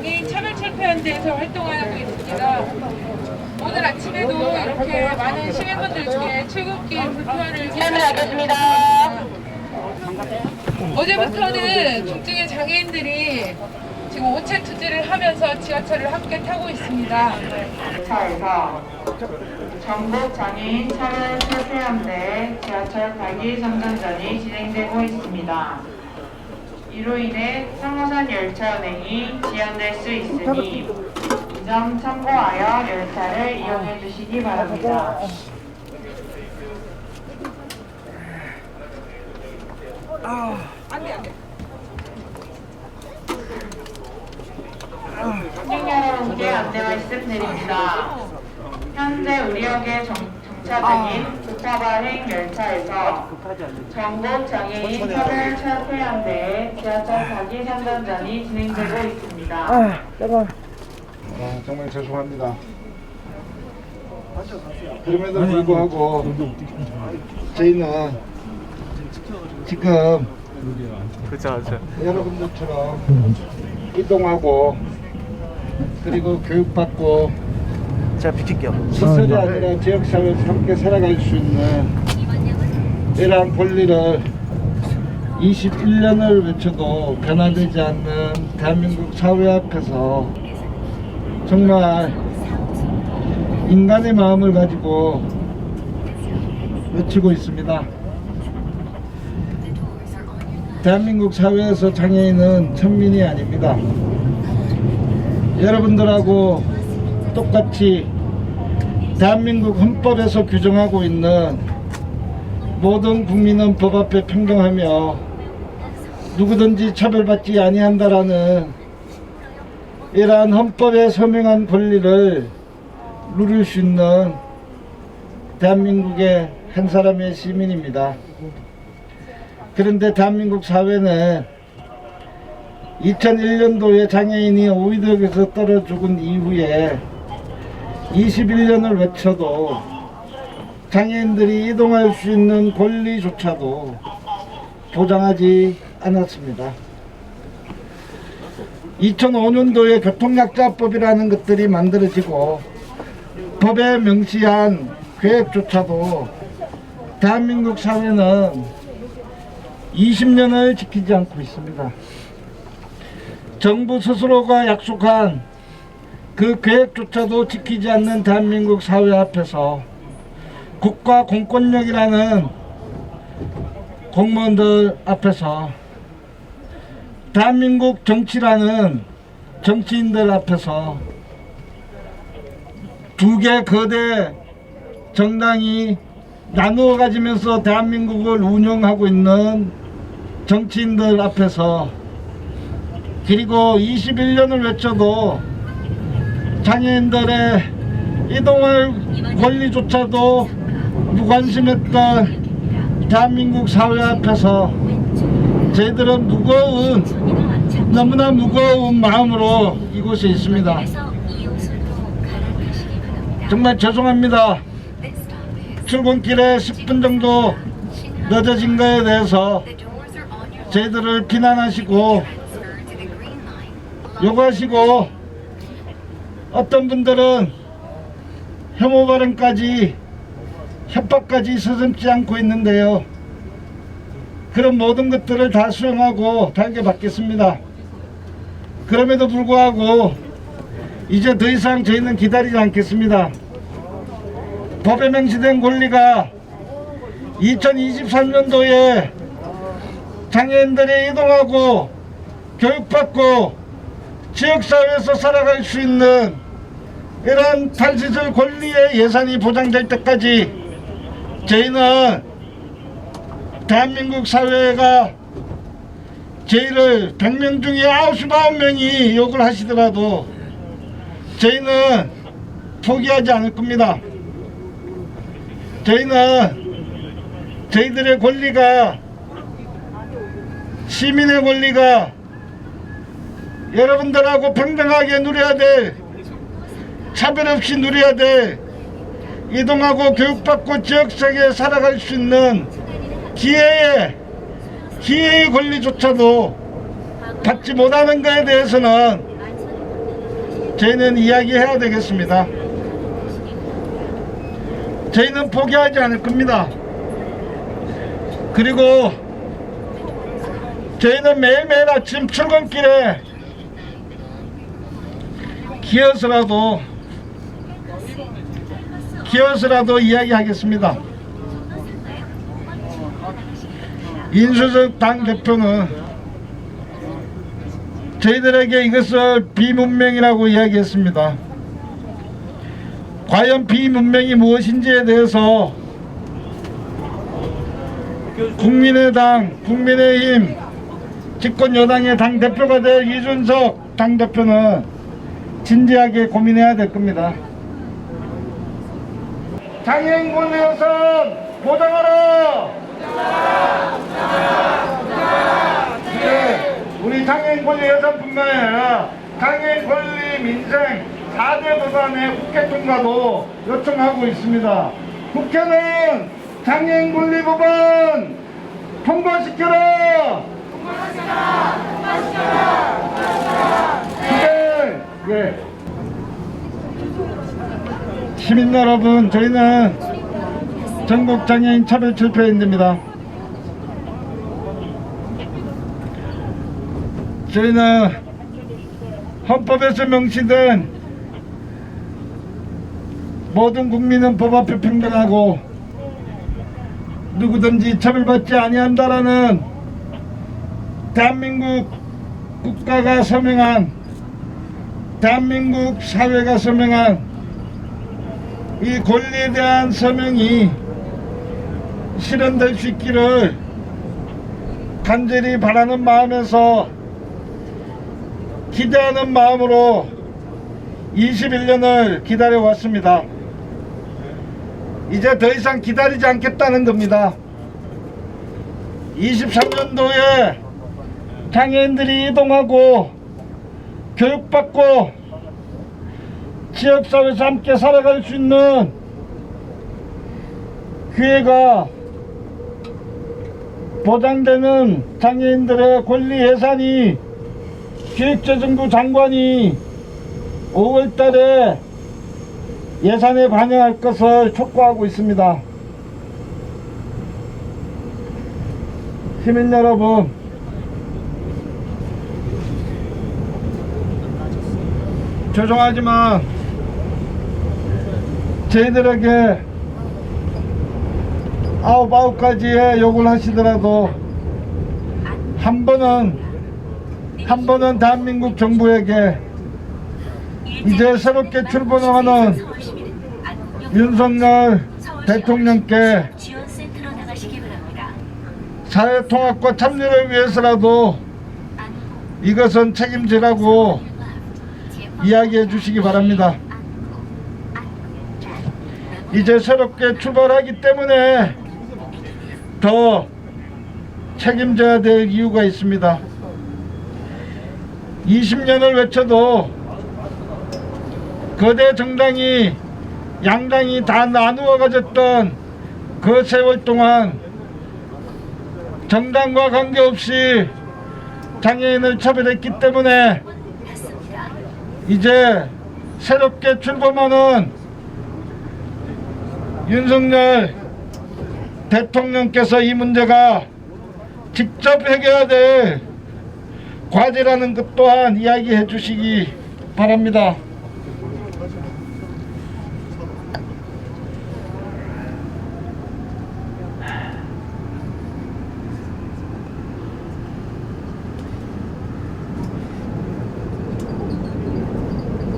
장애인 차별철폐연대에서 활동하고 있습니다. 오늘 아침에도 이렇게 많은 시민분들 중에 출근길 불편을 하겠습니다. 어제부터는 중증의 장애인들이 지금 오체 투지를 하면서 지하철을 함께 타고 있습니다. 차에서 전국 장애인 차별 철폐연대 지하철 가기 선전전이 진행되고 있습니다. 이로 인해 상호선 열차 운행이 지연될 수 있으니 이 점 참고하여 열차를 이용해 주시기 바랍니다. 승객 여러분께 안내 말씀드립니다. 현재 우리역에 정, 정차 중인 국가발행 열차에서 전국 장애인 차별 철폐연대의 지하철 가기 선전전이 진행되고 있습니다. 아, 정말 죄송합니다. 그럼에도 불구하고 저희는 지금 여러분들처럼 이동하고 그리고 교육받고 제가 비킬게요. 시설이 아 니라 지역사회에서 함께 살아갈 수 있는 이러한 권리를 21년을 외쳐도 변화되지 않는 대한민국 사회 앞에서 정말 인간의 마음을 가지고 외치고 있습니다. 대한민국 사회에서 장애인은 천민이 아닙니다. 여러분들하고 똑같이 대한민국 헌법에서 규정하고 있는 모든 국민은 법 앞에 평등하며 누구든지 차별받지 아니한다라는 이러한 헌법에 서명한 권리를 누릴 수 있는 대한민국의 한 사람의 시민입니다. 그런데 대한민국 사회는 2001년도에 장애인이 오이덕에서 떨어 죽은 이후에 21년을 외쳐도 장애인들이 이동할 수 있는 권리조차도 보장하지 않았습니다. 2005년도에 교통약자법이라는 것들이 만들어지고 법에 명시한 계획조차도 대한민국 사회는 20년을 지키지 않고 있습니다. 정부 스스로가 약속한 그 계획조차도 지키지 않는 대한민국 사회 앞에서 국가 공권력이라는 공무원들 앞에서 대한민국 정치라는 정치인들 앞에서 두 개 거대 정당이 나누어 가지면서 대한민국을 운영하고 있는 정치인들 앞에서 그리고 21년을 외쳐도 장애인들의 이동할 권리조차도 무관심했던 대한민국 사회 앞에서 저희들은 무거운 너무나 무거운 마음으로 이곳에 있습니다. 정말 죄송합니다. 출근길에 10분 정도 늦어진 거에 대해서 저희들을 비난하시고 요구하시고 어떤 분들은 혐오 발언까지 협박까지 서슴지 않고 있는데요. 그런 모든 것들을 다 수용하고 달게 받겠습니다. 그럼에도 불구하고 이제 더 이상 저희는 기다리지 않겠습니다. 법에 명시된 권리가 2023년도에 장애인들이 이동하고 교육받고 지역사회에서 살아갈 수 있는 이런 탈시설 권리의 예산이 보장될 때까지 저희는 대한민국 사회가 저희를 100명 중에 99명이 욕을 하시더라도 저희는 포기하지 않을 겁니다. 저희는 저희들의 권리가 시민의 권리가 여러분들하고 평등하게 누려야 돼 차별 없이 누려야 돼 이동하고 교육받고 지역사회에 살아갈 수 있는 기회의 기회의 권리조차도 받지 못하는 것에 대해서는 저희는 이야기해야 되겠습니다. 저희는 포기하지 않을 겁니다. 그리고 저희는 매일매일 아침 출근길에 기어서라도 기어서라도 이야기하겠습니다. 인수석 당 대표는 저희들에게 이것을 비문명이라고 이야기했습니다. 과연 비문명이 무엇인지에 대해서 국민의당, 국민의힘, 집권 여당의 당 대표가 될 이준석 당 대표는 진지하게 고민해야 될 겁니다. 장애인 권리 여선 보장하라! 네, 우리 장애인 권리 여선뿐만 아니라 장애인 권리 민생 4대 법안의 국회 통과도 요청하고 있습니다. 국회는 장애인 권리 법안 통과시켜라! 네, 예. 시민 여러분, 저희는 전국 장애인 차별 철폐인입니다. 저희는 헌법에서 명시된 모든 국민은 법 앞에 평등하고 누구든지 차별받지 아니한다라는 대한민국 국가가 서명한 대한민국 사회가 서명한 이 권리에 대한 서명이 실현될 수 있기를 간절히 바라는 마음에서 기대하는 마음으로 21년을 기다려왔습니다. 이제 더 이상 기다리지 않겠다는 겁니다. 23년도에 장애인들이 이동하고 교육받고 지역사회에서 함께 살아갈 수 있는 기회가 보장되는 장애인들의 권리 예산이 기획재정부 장관이 5월 달에 예산에 반영할 것을 촉구하고 있습니다. 시민 여러분, 죄송하지만 저희들에게 아홉 아홉 가지의 욕을 하시더라도 한 번은 한 번은 대한민국 정부에게 이제 새롭게 출범하는 윤석열 대통령께 지원센터로 나가시기 바랍니다. 사회 통합과 참여를 위해서라도 이것은 책임지라고 이야기해 주시기 바랍니다. 이제 새롭게 출발하기 때문에 더 책임져야 될 이유가 있습니다. 20년을 외쳐도 거대 정당이 양당이 다 나누어 가졌던 그 세월 동안 정당과 관계없이 장애인을 차별했기 때문에. 이제 새롭게 출범하는 윤석열 대통령께서 이 문제가 직접 해결해야 될 과제라는 것 또한 이야기해 주시기 바랍니다.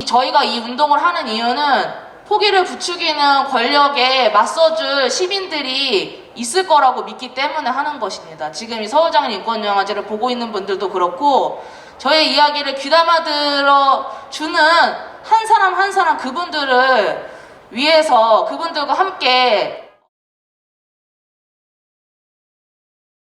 저희가 이 운동을 하는 이유는 포기를 부추기는 권력에 맞서줄 시민들이 있을 거라고 믿기 때문에 하는 것입니다. 지금 이 서울장애인 인권영화제를 보고 있는 분들도 그렇고 저의 이야기를 귀담아 들어주는 한 사람 한 사람 그분들을 위해서 그분들과 함께